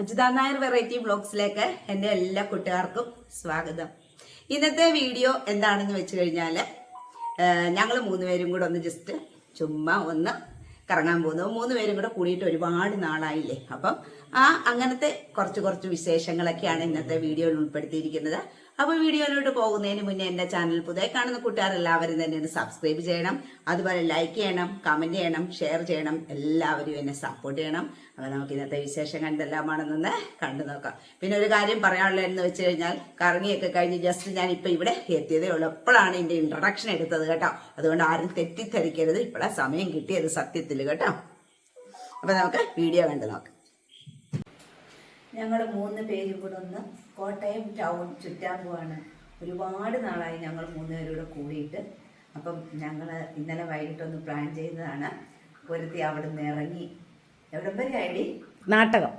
Ajitha Nair variety ബ്ലോഗ്സിലേക്ക് എന്റെ എല്ലാ കൂട്ടുകാർക്കും സ്വാഗതം. ഇന്നത്തെ വീഡിയോ എന്താണെന്ന് വെച്ച് കഴിഞ്ഞാൽ ഞങ്ങൾ മൂന്നുപേരും കൂടെ ഒന്ന് ജസ്റ്റ് ചുമ്മാ ഒന്ന് കറങ്ങാൻ പോകുന്നു. മൂന്ന് പേരും കൂടെ കൂടിയിട്ട് ഒരുപാട് നാളായില്ലേ? അപ്പം ആ അങ്ങനത്തെ കുറച്ച് കുറച്ച് വിശേഷങ്ങളൊക്കെയാണ് ഇന്നത്തെ വീഡിയോയിൽ ഉൾപ്പെടുത്തിയിരിക്കുന്നത്. അപ്പോൾ വീഡിയോയിലോട്ട് പോകുന്നതിന് മുന്നേ എന്റെ ചാനൽ പുതിയ കാണുന്ന കൂട്ടുകാർ എല്ലാവരും തന്നെ ഒന്ന് സബ്സ്ക്രൈബ് ചെയ്യണം. അതുപോലെ ലൈക്ക് ചെയ്യണം കമന്റ് ചെയ്യണം ഷെയർ ചെയ്യണം. എല്ലാവരും എന്നെ സപ്പോർട്ട് ചെയ്യണം. അപ്പോൾ നമുക്ക് ഇന്നത്തെ വിശേഷം കണ്ടെല്ലാമാണെന്നൊന്ന് കണ്ടു നോക്കാം. പിന്നെ ഒരു കാര്യം പറയാനുള്ളതെന്ന് വെച്ച് കഴിഞ്ഞാൽ കറങ്ങിയൊക്കെ കഴിഞ്ഞ് ജസ്റ്റ് ഞാൻ ഇപ്പം ഇവിടെ എത്തിയതേ ഉള്ളൂ. എപ്പോഴാണ് എന്റെ ഇൻട്രഡക്ഷൻ എടുത്തത് കേട്ടോ. അതുകൊണ്ട് ആരും തെറ്റിദ്ധരിക്കരുത്. ഇപ്പോഴാണ് സമയം കിട്ടിയത് സത്യത്തിൽ കേട്ടോ. അപ്പോൾ നമുക്ക് വീഡിയോ കണ്ടു നോക്കാം. ഞങ്ങൾ മൂന്ന് പേരും കൂടെ ഒന്ന് കോട്ടയം ടൗൺ ചുറ്റാൻ പോവാണ്. ഒരുപാട് നാളായി ഞങ്ങൾ മൂന്ന് പേരൂടെ കൂടിയിട്ട്. അപ്പം ഞങ്ങൾ ഇന്നലെ വൈകിട്ടൊന്ന് പ്ലാൻ ചെയ്തതാണ്. ഒരുത്തി അവിടെ നിന്ന് ഇറങ്ങി. എവിടം വരെ ഡി നാട്ടകം.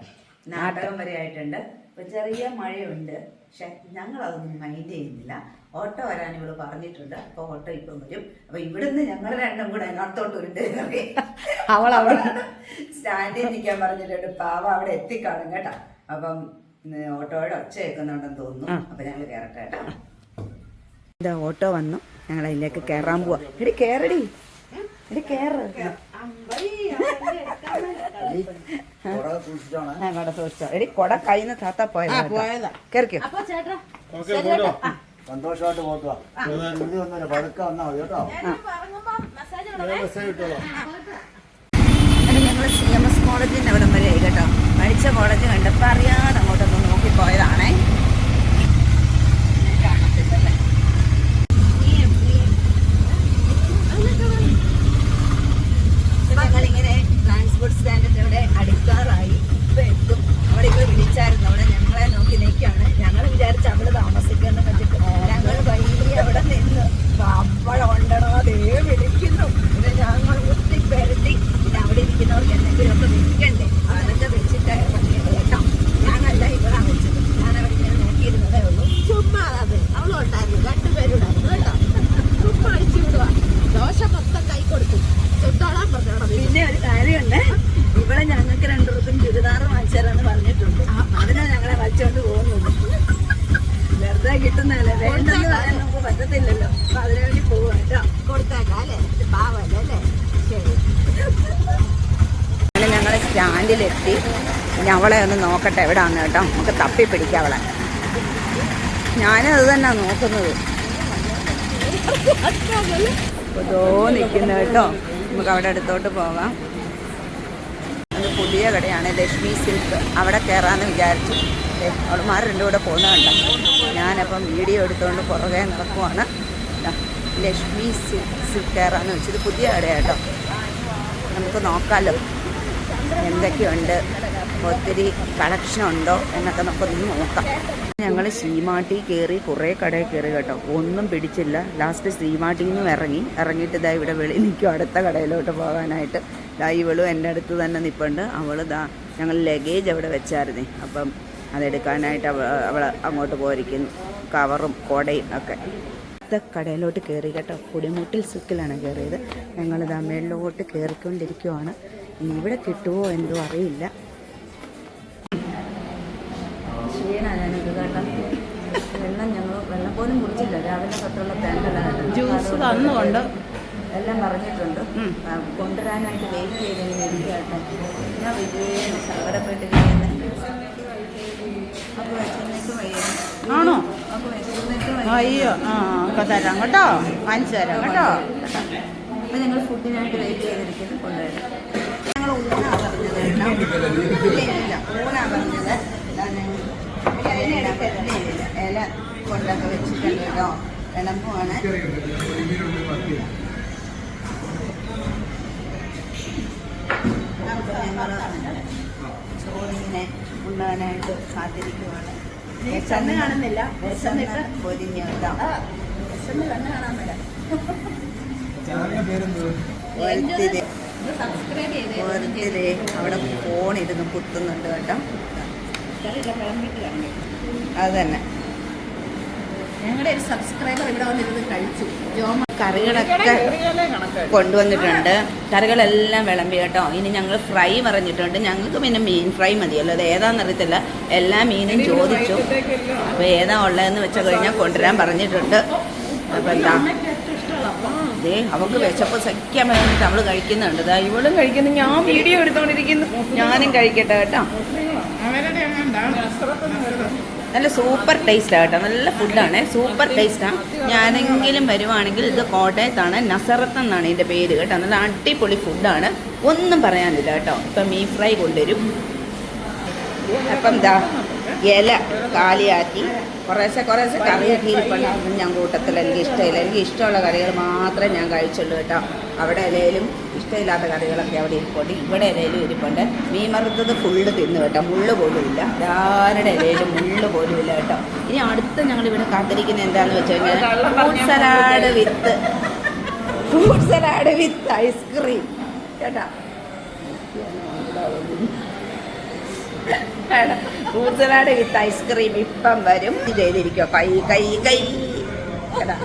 നാടകം വരെ ആയിട്ടുണ്ട്. ഇപ്പൊ ചെറിയ മഴയുണ്ട്. പക്ഷെ ഞങ്ങൾ അതൊന്നും മൈൻഡ് ചെയ്യുന്നില്ല. ഓട്ടോ വരാൻ ഇവൾ പറഞ്ഞിട്ടുണ്ട്. അപ്പൊ ഓട്ടോ ഇപ്പം വരും. അപ്പൊ ഇവിടുന്ന് ഞങ്ങൾ രണ്ടും കൂടെ അതിനകത്തോട്ടുണ്ട് അവൾ അവൾ സ്റ്റാൻഡിൽ നിൽക്കാൻ പറഞ്ഞിട്ടുണ്ട്. പാവ അവിടെ എത്തിക്കാണും കേട്ടോ. അപ്പം ഓട്ടോയുടെ ഒച്ച കേൾക്കുന്നുണ്ടെന്ന് തോന്നുന്നു. അപ്പൊ ഞങ്ങൾ കയറട്ടെ കേട്ടോ. ഇതാ ഓട്ടോ വന്നു. ഞങ്ങൾ അതിലേക്ക് കയറാൻ പോവാ. എടി കയറടി എടി കയറ് ആ, കൊട സൂക്ഷിച്ചോ. എടി കൊട കയ്യിൽ നിന്ന് താത്ത പോയതാ കയറിക്കോ സന്തോഷമായിട്ട് പതുക്കെ മതി കേട്ടോ. ഞങ്ങൾ സി എം എസ് കോളേജിന്റെ അവിടം വരെ ആയി കേട്ടോ. പഠിച്ച കോളേജ് കണ്ടപ്പോൾ അറിയാതെ അങ്ങോട്ടൊന്ന് നോക്കി പോയതാണേ കാണത്തില്ലല്ലേ. ഇപ്പൊ ഞങ്ങളിങ്ങനെ ട്രാൻസ്പോർട്ട് സ്റ്റാൻഡിന്റെ അവിടെ അടുക്കാറായി ഇപ്പൊ എത്തും അവിടെ ഇപ്പൊ വിളിച്ചായിരുന്നു അവിടെ ഞങ്ങളെ നോക്കി നിൽക്കാണ് ഞങ്ങൾ വിചാരിച്ച അവിടെ താമസിക്കുന്ന വെച്ചിട്ട് ഞങ്ങൾ വൈകി അവിടെ നിന്ന് അവിടെ ഉണ്ടടോ അതേ വിളിക്കുന്നു പിന്നെ ഞങ്ങൾ ഒത്തി പെരട്ടി പിന്നെ അവിടെ ഇരിക്കുന്നവർക്ക് എന്തെങ്കിലുമൊക്കെ വിൽക്കണ്ടേ അതൊക്കെ വെച്ചിട്ട് ഇറങ്ങിയത് കേട്ടോ ഞാനല്ല ഇവിടെ വെച്ചത് ഞാൻ അവിടെ ഇങ്ങനെ നോക്കിയിരുന്നതേ ഉള്ളൂ ചുമ്മാ അത് അവളുണ്ടായിരുന്നു രണ്ടുപേരുണ്ടായിരുന്നു കേട്ടോ ചുമ്മാ അഴിച്ചു വിടുവാ ദോശ മൊത്തം കൈ കൊടുത്തു ചുട്ടോളാൻ പറഞ്ഞോളാം പിന്നെ ഒരു കാര്യമുണ്ട് ഇവിടെ ഞങ്ങൾക്ക് രണ്ടുപേർക്കും ചുരിദാർ വാങ്ങിച്ചാലെന്ന് പറഞ്ഞിട്ടുണ്ട് അതിനാ ഞങ്ങളെ വലിച്ചോണ്ട് പോകുന്നത് വെറുതെ കിട്ടുന്നതല്ലേ വേണ്ടെന്ന് പറയാൻ നമുക്ക് പറ്റത്തില്ലല്ലോ അപ്പൊ അതിനു വേണ്ടി പോവാ കേട്ടോ കൊടുത്തേക്കാം അല്ലേ പാവല്ലേ അല്ലേ ശരി അങ്ങനെ ഞങ്ങൾ സ്റ്റാൻഡിലെത്തി ഇനി അവളെ ഒന്ന് നോക്കട്ടെ. എവിടാന്ന് കേട്ടോ? നമുക്ക് തപ്പി പിടിക്കാം അവളെ. ഞാനും അത് തന്നെ നോക്കുന്നത്. ഇതോ നിൽക്കുന്നു കേട്ടോ. നമുക്ക് അവിടെ അടുത്തോട്ട് പോകാം പുതിയ കടയാണ് ലക്ഷ്മി സിൽക്ക്. അവിടെ കയറാമെന്ന് വിചാരിച്ചു. അവളുമാർ രണ്ടും കൂടെ പോകുന്നുണ്ട് ഞാനപ്പം വീഡിയോ എടുത്തുകൊണ്ട് പുറകെ നടക്കുവാണ്. ലക്ഷ്മി സിൽക്ക് കയറാമെന്ന് വെച്ചത് പുതിയ കടയാട്ടോ നമുക്ക് നോക്കാമല്ലോ എന്തൊക്കെയുണ്ട്? ഒത്തിരി കളക്ഷൻ ഉണ്ടോ എന്നൊക്കെ നമുക്കൊന്ന് നോക്കാം. ഞങ്ങൾ സീമാട്ടി കയറി കുറേ കടയിൽ കയറി കേട്ടോ. ഒന്നും പിടിച്ചില്ല. ലാസ്റ്റ് സീമാട്ടിയിൽ നിന്നും ഇറങ്ങി. ഇറങ്ങിയിട്ട് ഇതാ ഇവിടെ വെളി നിൽക്കും അടുത്ത കടയിലോട്ട് പോകാനായിട്ട്. ദാ ഇവളും എന്റെ അടുത്ത് തന്നെ നിൽപ്പുണ്ട് അവൾ ദാ ഞങ്ങൾ ലഗേജ് അവിടെ വെച്ചായിരുന്നേ. അപ്പം അതെടുക്കാനായിട്ട് അവൾ അവൾ അങ്ങോട്ട് പോയിരിക്കുന്നു. കവറും കൊടയും ഒക്കെ. അടുത്ത കടയിലോട്ട് കയറി കേട്ടോ. കുടിമുട്ടിൽ സിക്കിലാണ് കയറിയത് ഞങ്ങളിതാ മേളിലോട്ട് കയറിക്കൊണ്ടിരിക്കുവാണ് ഇവിടെ കിട്ടുമോ എന്തോ അറിയില്ല. ക്ഷീണാണിത് കേട്ടോ വെള്ളം ഞങ്ങൾ വെള്ളം പോലും കുടിച്ചില്ല. രാവിലെ തൊട്ടുള്ള തേങ്ങ ജ്യൂസ് തന്നുകൊണ്ട് എല്ലാം പറഞ്ഞിട്ടുണ്ട്. കൊണ്ടുവരാനായിട്ട് വെയിറ്റ് ചെയ്തതിന് ഇങ്ങനെ ഇരിക്കുകയാട്ടെ ഞാൻ വലിയ സങ്കടപ്പെട്ടിരിക്കുന്നത് അപ്പോൾ വിശന്നിട്ട് വയ്യ. ആണോ? അപ്പോൾ വയ്യ. അയ്യോ ആ ഒക്കെ തരാം കേട്ടോ. വാങ്ങിച്ചു തരാം കേട്ടോ. അപ്പം ഞങ്ങൾ ഫുഡിനായിട്ട് വെയിറ്റ് ചെയ്തിരിക്കുന്നു. കൊണ്ടുവരാം. ഞങ്ങൾ ഊണാ പറഞ്ഞത് കേട്ടോ. ഇല്ല ഇല്ല. ഊണാ പറഞ്ഞത് എന്താണ് ഇല ഇല്ല ഇല കൊണ്ടൊക്കെ വെച്ചിട്ടുണ്ട് കേട്ടോ വിളമ്പുമാണ് അപ്പോൾ ഞങ്ങൾ ചോറിങ്ങനെ ഉണ്ണാനായിട്ട് കാത്തിരിക്കുവാണ്. കണ്ണ് കാണുന്നില്ല. വിശന്നിട്ട് പൊരിഞ്ഞു കേട്ടോ വിശന്ന് കണ്ണ് കാണാൻ വരാം. ഓരോരുത്തര് ഓരോരുത്തര് അവിടെ ഫോണിരുന്ന് കുത്തുന്നുണ്ട് കേട്ടോ. അത് തന്നെ. ഞങ്ങളുടെ ഒരു സബ്സ്ക്രൈബർ ഇവിടെ വന്നിരുന്ന് കഴിച്ചു. ജോമ കറികളൊക്കെ കൊണ്ടുവന്നിട്ടുണ്ട്. കറികളെല്ലാം വിളമ്പി കേട്ടോ. ഇനി ഞങ്ങൾ ഫ്രൈ പറഞ്ഞിട്ടുണ്ട്. ഞങ്ങൾക്ക് പിന്നെ മീൻ ഫ്രൈ മതിയല്ലോ. അത് ഏതാണെന്നറിയത്തില്ല എല്ലാ മീനും ചോദിച്ചു. അപ്പോൾ ഏതാ ഉള്ളതെന്ന് വെച്ചാൽ കഴിഞ്ഞാൽ കൊണ്ടുവരാൻ പറഞ്ഞിട്ടുണ്ട്. അപ്പോൾ എന്താ? ദേ അവൾക്ക് വിശപ്പ് സഹിക്കാൻ വേണ്ടിയിട്ട് നമ്മൾ കഴിക്കുന്നുണ്ട്. ദാ ഇവളും കഴിക്കുന്നു. ഞാൻ വീഡിയോ എടുത്തോണ്ടിരിക്കുന്നു. ഞാനും കഴിക്കട്ടെ കേട്ടോ. നല്ല സൂപ്പർ ടേസ്റ്റാണ് കേട്ടോ. നല്ല ഫുഡാണ് സൂപ്പർ ടേസ്റ്റാണ് ഞാനെങ്കിലും വരുവാണെങ്കിൽ ഇത് കോട്ടയത്താണ്. നസറത്ത് എന്നാണ് ഇതിന്റെ പേര് കേട്ടോ. നല്ല അടിപൊളി ഫുഡാണ് ഒന്നും പറയാനില്ല കേട്ടോ. ഇപ്പം മീൻ ഫ്രൈ കൊണ്ടുവരും. അപ്പം എന്താ ഇല കാലിയാക്കി. കുറേശ്ശെ കുറേശ്ശെ കറി ഇരിപ്പുണ്ട്. ഞാൻ കൂട്ടത്തിൽ എനിക്ക് ഇഷ്ടമില്ല. എനിക്ക് ഇഷ്ടമുള്ള കറികൾ മാത്രമേ ഞാൻ കഴിച്ചുള്ളൂ കേട്ടോ. അവിടെ ഇലയിലും ഇഷ്ടമില്ലാത്ത കറികളൊക്കെ അവിടെ ഇരിപ്പുണ്ട്. ഇവിടെ ഇലയിലും ഇരിപ്പുണ്ട്. മീൻ വറുത്തത് ഫുള്ള് തിന്നു കേട്ടോ. മുള്ള് പോലും ഇല്ല. ആരുടെ ഇലയിലും മുള്ള് പോലും ഇല്ല കേട്ടോ. ഇനി അടുത്ത് ഞങ്ങൾ ഇവിടെ കാത്തിരിക്കുന്നത് എന്താണെന്ന് വെച്ച് കഴിഞ്ഞാൽ fruit salad with. Fruit salad with ice cream കേട്ടാ? Fruit salad with ice cream ഇപ്പം വരും. ചെയ്തിരിക്കോ കൈ കൈ കൈ. കേട്ടാ?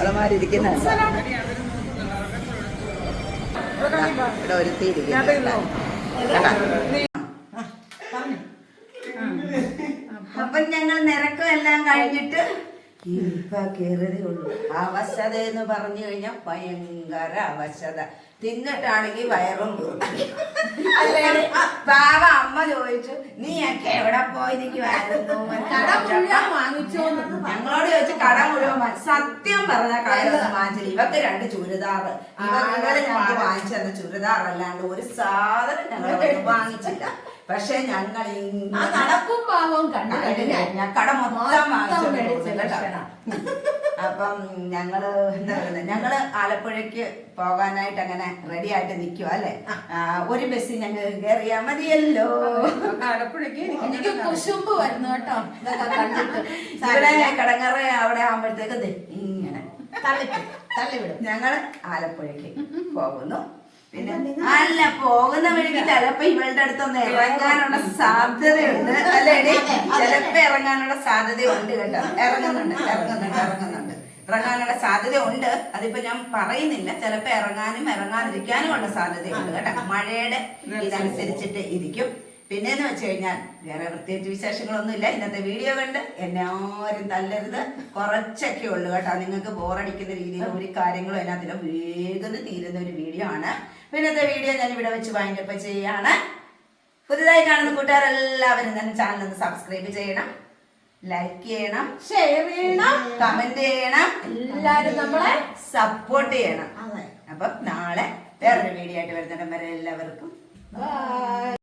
അവളമാരിയ്ക്കുന്ന അപ്പം ഞങ്ങൾ നിരക്കും എല്ലാം കഴിഞ്ഞിട്ട് ഉള്ളൂ. അവശത എന്ന് പറഞ്ഞു കഴിഞ്ഞാൽ ഭയങ്കര അവശത. തിന്നിട്ടാണെങ്കിൽ വയറും അല്ലെങ്കിൽ പാവ അമ്മ ചോദിച്ചു നീ നീയൊക്കെ എവിടെ പോയി പോയിരിക്കുവായിരുന്നു ഞങ്ങളോട് ചോദിച്ചു കട മുഴുവൻ സത്യം പറഞ്ഞ കടയൊന്നും വാങ്ങിച്ചില്ല ഇവക്ക് രണ്ട് ചുരിദാറ് ഇവരുടെ ഞങ്ങൾക്ക് വാങ്ങിച്ചു തന്ന ചുരിദാർ അല്ലാണ്ട് ഒരു സാധനം ഞങ്ങൾ വാങ്ങിച്ചില്ല. പക്ഷെ ഞങ്ങൾ നടക്കും പാവം കണ്ടു ഞാൻ കട മൊത്തം വാങ്ങിച്ചു അപ്പം ഞങ്ങൾ എന്താ പറയുന്നത് ഞങ്ങൾ ആലപ്പുഴയ്ക്ക് പോകാനായിട്ട് അങ്ങനെ റെഡി ആയിട്ട് നിൽക്കുക അല്ലേ? ഒരു ബസ്സിൽ ഞങ്ങൾ കയറിയാ മതിയല്ലോ. എനിക്ക് കുശുമ്പ് വരുന്നു കേട്ടോ. ഇവിടെ കടങ്ങറ അവിടെ ആകുമ്പോഴത്തേക്ക് ഇങ്ങനെ തള്ളിവിടും തള്ളിവിടും ഞങ്ങൾ ആലപ്പുഴയ്ക്ക് പോകുന്നു. പിന്നെ അല്ല പോകുന്ന വഴിക്ക് ചിലപ്പോ ഇവളുടെ അടുത്തൊന്ന് ഇറങ്ങാനുള്ള സാധ്യതയുണ്ട്. അല്ലേടി ചിലപ്പോ ഇറങ്ങാനുള്ള സാധ്യതയുണ്ട് കേട്ടോ. ഇറങ്ങുന്നുണ്ട് ഇറങ്ങുന്നുണ്ട് ഇറങ്ങുന്നുണ്ട്. ഇറങ്ങാനുള്ള സാധ്യത ഉണ്ട് അതിപ്പോ ഞാൻ പറയുന്നില്ല. ചിലപ്പോ ഇറങ്ങാനും ഇറങ്ങാതിരിക്കാനും ഉള്ള സാധ്യതയുണ്ട് കേട്ടോ. മഴയുടെ ഇതനുസരിച്ചിട്ട് ഇരിക്കും. പിന്നെന്ന് വെച്ച് കഴിഞ്ഞാൽ വേറെ പ്രത്യേകിച്ച് വിശേഷങ്ങളൊന്നുമില്ല. ഇന്നത്തെ വീഡിയോ കണ്ട് എന്നെ ആരും തല്ലരുത്. കുറച്ചൊക്കെ ഉള്ളു കേട്ടോ. നിങ്ങൾക്ക് ബോറടിക്കുന്ന രീതിയിൽ ഒരു കാര്യങ്ങളും എല്ലാത്തിലും വേഗം തീരുന്ന ഒരു വീഡിയോ ആണ്. പിന്നത്തെ വീഡിയോ ഞാൻ ഇവിടെ വെച്ച് വൈൻഡപ്പ് ചെയ്യാണ്. പുതുതായി കാണുന്ന കൂട്ടുകാരെല്ലാവരും തന്നെ ചാനൽ ഒന്ന് സബ്സ്ക്രൈബ് ചെയ്യണം ലൈക്ക് ചെയ്യണം ഷെയർ ചെയ്യണം കമന്റ് ചെയ്യണം എല്ലാരും നമ്മളെ സപ്പോർട്ട് ചെയ്യണം. അപ്പൊ അപ്പം നാളെ വേറൊരു വീഡിയോ ആയിട്ട് വരുന്നിടം വരെ എല്ലാവർക്കും ബൈ